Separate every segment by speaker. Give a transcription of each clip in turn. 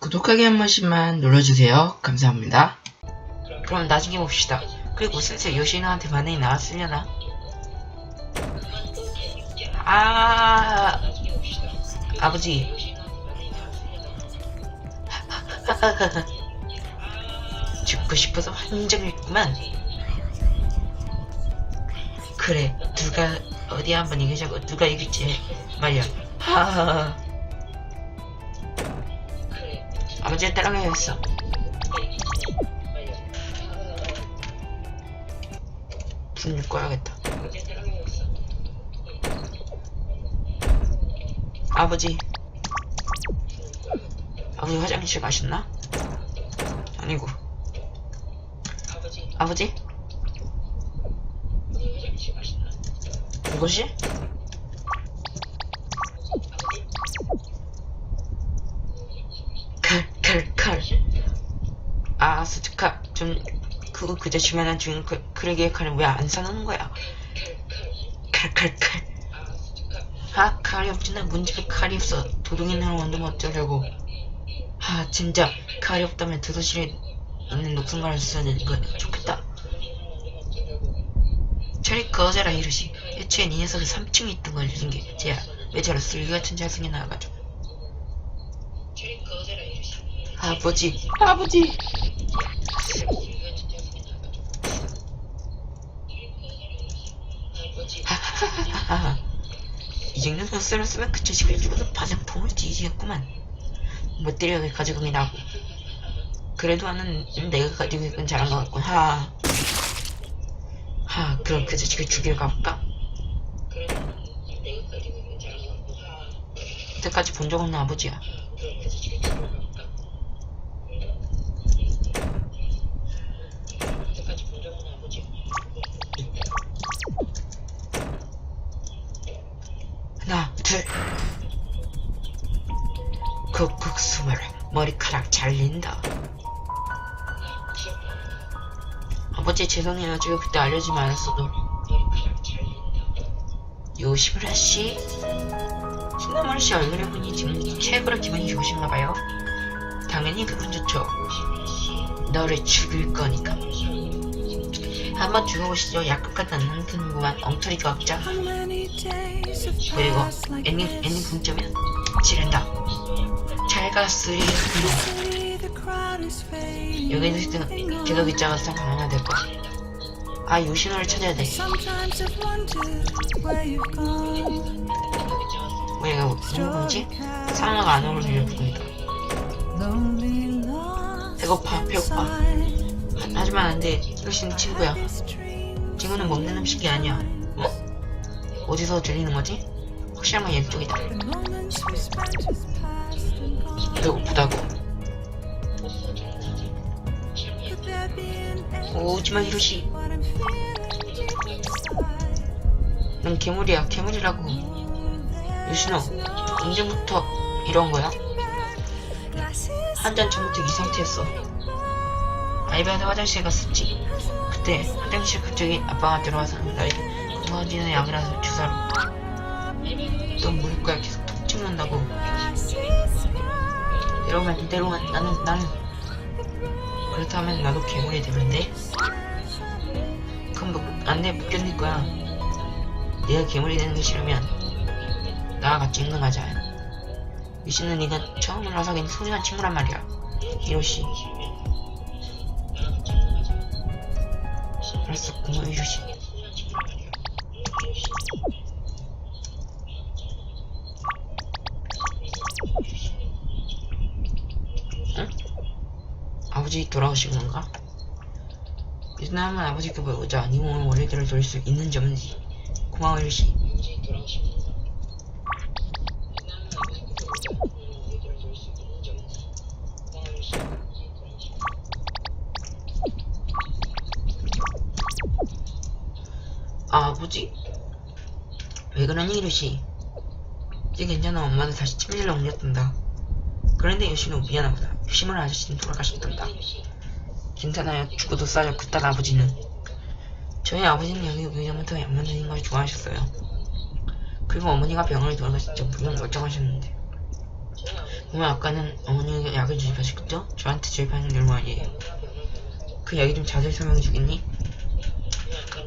Speaker 1: 구독하기 한 번씩만 눌러주세요. 감사합니다. 그럼 나중에 봅시다. 그리고 슬슬 요시노한테 반응이 나왔으려나? 아, 아버지. 죽고 싶어서 환장했구만. 그래, 누가 어디 한번 이기자고 누가 이길지 말이야. 하하하. 아버지를 따라가야겠어. 불을 꺼야겠다. 아버지. 아버지 화장실 가셨나? 아니고. 아버지? 이것이? 칼, 칼, 칼. 아, 스티카, 좀, 그거 그저 지면한 중인 그, 그레기의 칼은 왜안 사놓는 거야? 칼, 칼, 칼. 아, 칼이 없지 나 문집에 칼이 없어. 도둑이 하나 원두면 어쩌려고. 아, 진짜, 칼이 없다면 도서실에 있는 녹슨 가를 써야 되는 거 좋겠다. 저리 꺼져라, 이러시. 애초에 니 녀석이 3층에 있던 걸 잃은 게, 쟤야. 왜 저런 쓰레기 같은 자승이 나와가지고. 아버지, 아버지. 이 정도 소스를 쓰면 그 자식을 죽어도 바생풍을 뒤지겠구만. 못 때려 왜 가져가게 나고. 그래도 나는 내가 가지고 있건 잘한 것 같군. 하. 하, 그럼 그 자식을 죽이러 가볼까? 이때까지 본 적 없는 아버지야. 죄송해요. 제가 그때 알려주지 않았어도. 요시무라 씨? 신나무라 씨 얼굴을 보니 지금 최고로 기분이 좋으신가 봐요. 당연히 그건 좋죠. 너를 죽일 거니까. 한번 죽어보시죠. 약국 같은 엉뚱구만 엉터리가 없자. 그리고 엔딩 엔딩 분점이야. 지른다. 잘가 쓰리. 여기는 지금 계속 있자가 싹 강화가 될 거야. 아 요시노를 찾아야 돼. 왜 이거 무슨 건지? 상어가 안 어울리려 부른다. 배고파 배고파. 하- 하지만 안돼. 이것은 친구야. 친구는 먹는 음식이 아니야. 어? 어디서 들리는 거지? 확실한 건 이쪽이다. 배고프다고. 오지마 히로시. 넌 괴물이야. 괴물이라고. 유신호, 언제부터 이런 거야? 한 잔 전부터 이 상태였어. 아이바한테 화장실 갔었지. 그때 화장실 그쪽에 아빠가 들어와서 나에게 건강해지는 약이라서 주사로. 넌 거야. 계속 톡 찍는다고. 이러면 이대로만 나는 나는 그렇다면 나도 괴물이 되는데? 그럼 뭐, 안돼 못 견딜 거야. 내가 괴물이 되는 게 싫으면 나와 같이 행동하자. 유신은 네가 처음으로 사귄 소중한 친구란 말이야. 히로시. 알았어, 고마워 히로시. 아버지 돌아오신 건가? 유신하면 아버지 급을 오자 네 몸을 원래대로 돌릴 수 있는지 없는지 고마워. 아, 아버지? 왜 그러니, 이러시? 이제 괜찮아. 엄마는 다시 침실로 옮겼단다. 그런데 요시는 미안하다. 요시무라 아저씨는 돌아가셨단다. 괜찮아요. 죽어도 싸요. 그딴 아버지는. 저희 아버지는 여기 오기 전부터 약 만드는 걸 좋아하셨어요. 그리고 어머니가 병원에 돌아가셨죠. 물론 멀쩡하셨는데. 오늘 아까는 어머니가 약을 주입하셨죠? 저한테 주입하는 일 말이에요. 그 약이 좀 자세히 설명해 주겠니?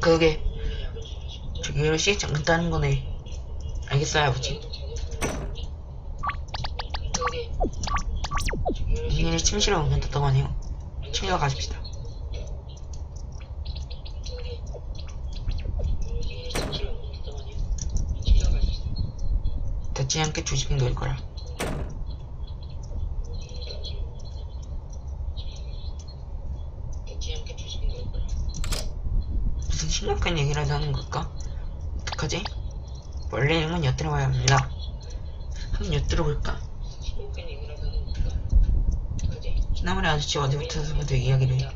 Speaker 1: 그게 저기 이러시 잠깐 따는 거네. 알겠어요 아버지. 이일에 침실에 옮겨뒀다고 하네요. 침실로 가십시다. 닫지 않게 조심히 놓을 거라. 무슨 심각한 얘기라도 하는 걸까? 어떡하지? 원래 이름은 엿들어봐야 합니다. 한번 엿들어볼까? 나무리 아저씨가 어디부터서부터 이야기를 해.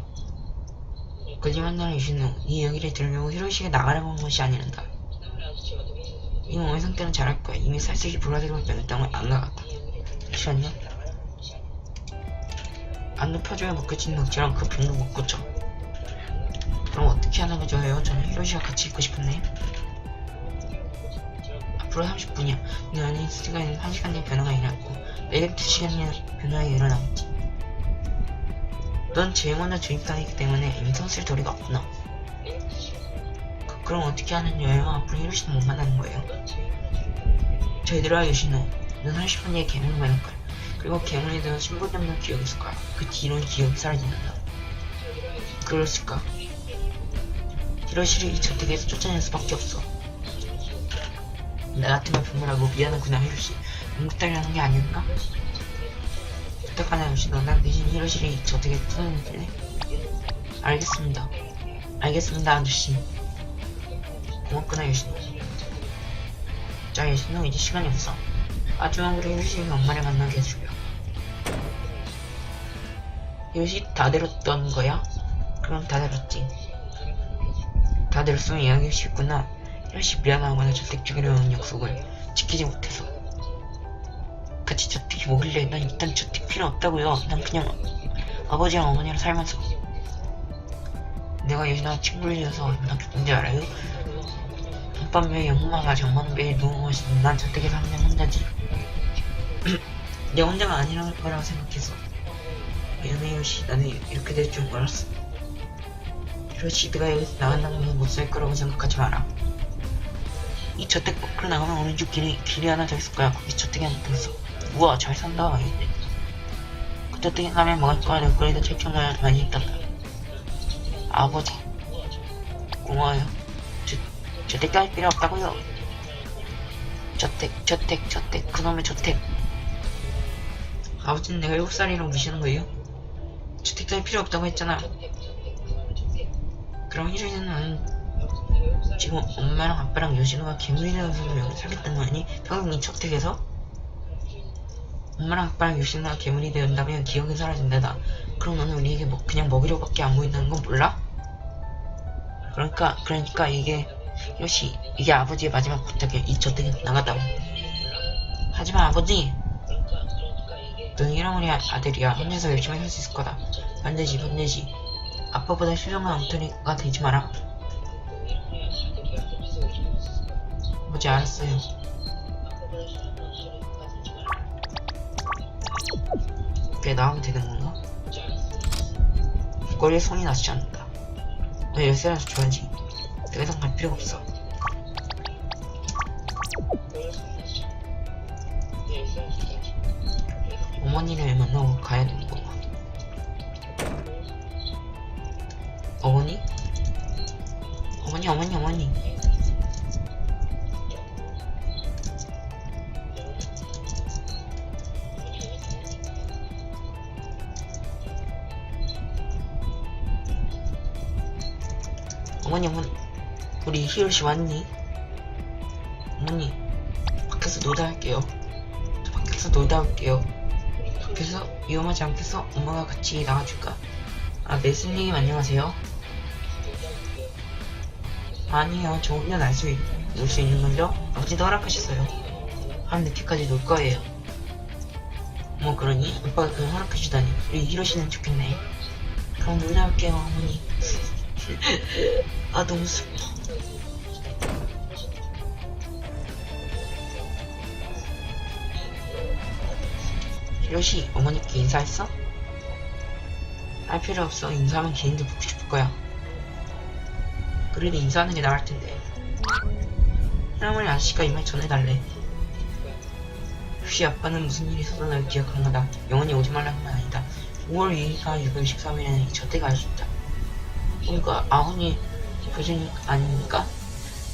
Speaker 1: 거짓말 나는 유신호 이 이야기를 들으려고 히로시가 나가라고 한 것이 아니란다. 이 몸의 상태는 잘할 거야. 이미 살색이 보라색으로 변했다면 안 나갔다. 잠시만요. 안 높아져야 먹혀진 덕지랑 그 병도 못 고쳐. 그럼 어떻게 하는 거 좋아요? 저는 히로시와 같이 있고 싶었네. 앞으로 30분이야. 내 안에 스티가에는 1시간 내 변화가 일어났고, 내게 2시간 내 변화가 일어나겠지. 넌 제일 먼저 주입당했기 때문에 손쓸 도리가 없구나. 그, 그럼 어떻게 하는 거예요? 앞으로 히로시도 못 만나는 거예요. 저희들아 요시노, 넌 30분 뒤에 괴물을 만날 거야. 그리고 괴물에 대한 신분 없는 기억이 있을 거야. 그 뒤로는 기억이 사라진다. 그랬을까? 히로시를 이 저택에서 쫓아낼 수밖에 없어. 나 같으면 분별하고 미안하구나 히로시. 응급달라는 게 아닌가? 부탁하나 요시노, 난 대신 히로시를 이 저택에서 쫓아내줄래? 알겠습니다. 알겠습니다 아저씨. 고맙구나 요시노. 자 요시노 이제 시간이 없어. 마지막으로 히로시가 엄마를 만나게 해줄려. 히로시 다 들었던 거야? 그럼 다 들었지. 다 들었으면 이야기하고 싶구나. 히로시 미안하거나 저택 주기로 한 약속을 지키지 못해서. 같이 저택이 뭐길래 난 일단 저택 필요 없다고요. 난 그냥 아버지랑 어머니랑 살면서 내가 친구를 지어서 얼마나 기쁜지 알아요? 밤에 엄마가 정말 매일 누워있으면 난 저택에서 항상 혼자지. 내 혼자가 아니라는 거라고 생각해서 미안해 요시 나는 이렇게 될 줄 몰랐어. 요시 내가 여기서 나간다면 못 살 거라고 생각하지 마라. 이 저택 밖으로 나가면 오른쪽 길이 길이 하나 더 있을 거야. 거기 저택이 하나 더 있어. 우와 잘 산다. 그 저택에 가면 먹을 거야. 내 거리도 책정가 많이 있단다. 아버지 고마워요. 저, 저택 갈 필요 없다고요. 저택 저택 저택 그놈의 저택. 아버지는 내가 7살이라고 무시하는 거예요? 저택 갈 필요 없다고 했잖아. 그럼 희준이는 지금 엄마랑 아빠랑 괴물이 되어서 여기 살겠다는 거 아니? 평생 이 저택에서? 엄마랑 아빠랑 요진호가 괴물이 되었다면 기억이 사라진다다. 그럼 너는 우리에게 뭐 그냥 먹이려고밖에 안 보인다는 건 몰라? 그러니까 그러니까 이게 요시 이게 아버지의 마지막 부탁이야. 이 저택에 나가다오. 하지만 아버지 너는 이랑 우리 아들이야. 혼자서 열심히 할 수 있을 거다. 반드시 반드시. 아빠보다 훌륭한 엉터리가 되지 마라. 아버지 알았어요. 그게 나오면 되는 건가? 거리에 손이 나지 않는다. 너 열쇠라서 줘야지. 더 이상 갈 필요가 없어. 어머니를 만나고 가야 되는 거야. 어머니? 어머니, 어머니, 어머니. 어머니, 어머니. 우리 히로시 왔니? 어머니, 밖에서 놀다 할게요. 저 밖에서 놀다 올게요. 밖에서 위험하지 않겠어? 엄마가 같이 나가줄까? 아, 메스님 안녕하세요. 아니요, 저 혼자 날수 놀수 있는 건요? 아버지도 허락하셨어요. 밤 늦게까지 놀 거예요. 뭐 그러니? 오빠가 그걸 허락해주다니. 우리 히로시는 좋겠네. 그럼 놀다 올게요, 어머니. 아, 너무 슬퍼. 히로시 어머니께 인사했어? 할 필요 없어. 인사하면 개인도 보고 싶을 거야. 그래도 인사하는 게 나을 텐데. 할머니 아저씨가 이 말 전해달래. 역시 아빠는 무슨 일이 있어도 날 기억한 거다. 영원히 오지 말라는 건 아니다. 5월 2일과 6월 13일에는 저택 갈수 있다. 그러니까 아훈이 표준이 아닙니까?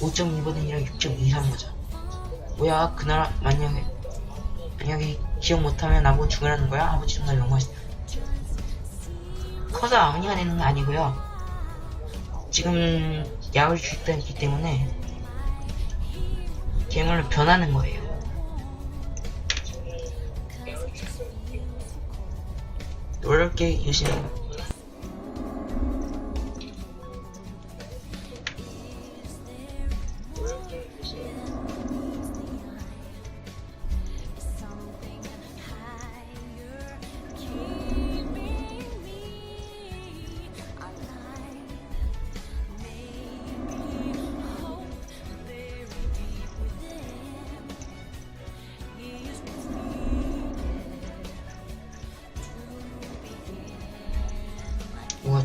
Speaker 1: 5.2번이랑 6.23보자 뭐야 그날 만약에 만약에 기억 못하면 나보고 죽으라는 거야? 아버지 정말 너무하시다 커서 아버니가 되는 건 아니고요 지금 약을 주입다 했기 때문에 걔말로 변하는 거예요 놀랍게 우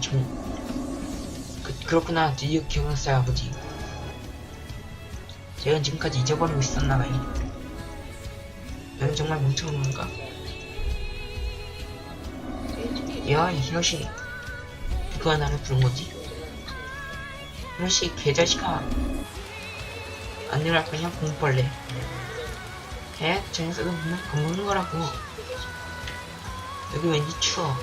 Speaker 1: 좀 그, 그렇구나. 드디어 기억났어요 아버지. 제가 지금까지 잊어버리고 있었나봐요. 넌 정말 멍청한 건가? 야 히로시 누가 나를 부른 거지? 히로시 개자식아. 안 일어날 거냐? 공벌레 에? 저 녀석은 분명 겁먹는 거라고. 여기 왠지 추워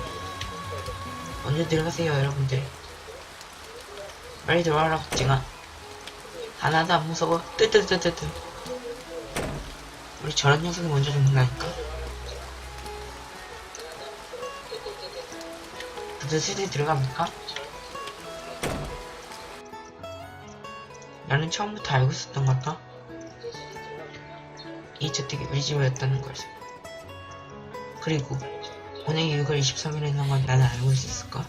Speaker 1: 먼저 들어가세요 여러분들. 빨리 들어와라 걱정아 하나도 안 무서워. 뜨뜨뜨뜨뜨. 우리 저런 녀석이 먼저 죽는다니까? 부들 슬슬 들어갑니까? 나는 처음부터 알고 있었던 걸까? 이 저택이 우리 집이었다는 걸. 그리고 오늘 6월 23일에 있는 건 나는 알고 있었을까?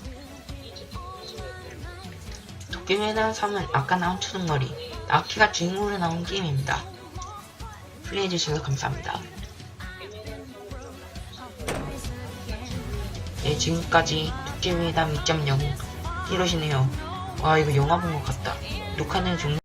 Speaker 1: 도깨비의 삶은 아까 나온 초등머리 나키가 주인공으로 나온 게임입니다. 플레이해주셔서 감사합니다. 네, 지금까지 도깨비의 담 2.0 히로시네요. 와 이거 영화 본 것 같다. 녹화는 종료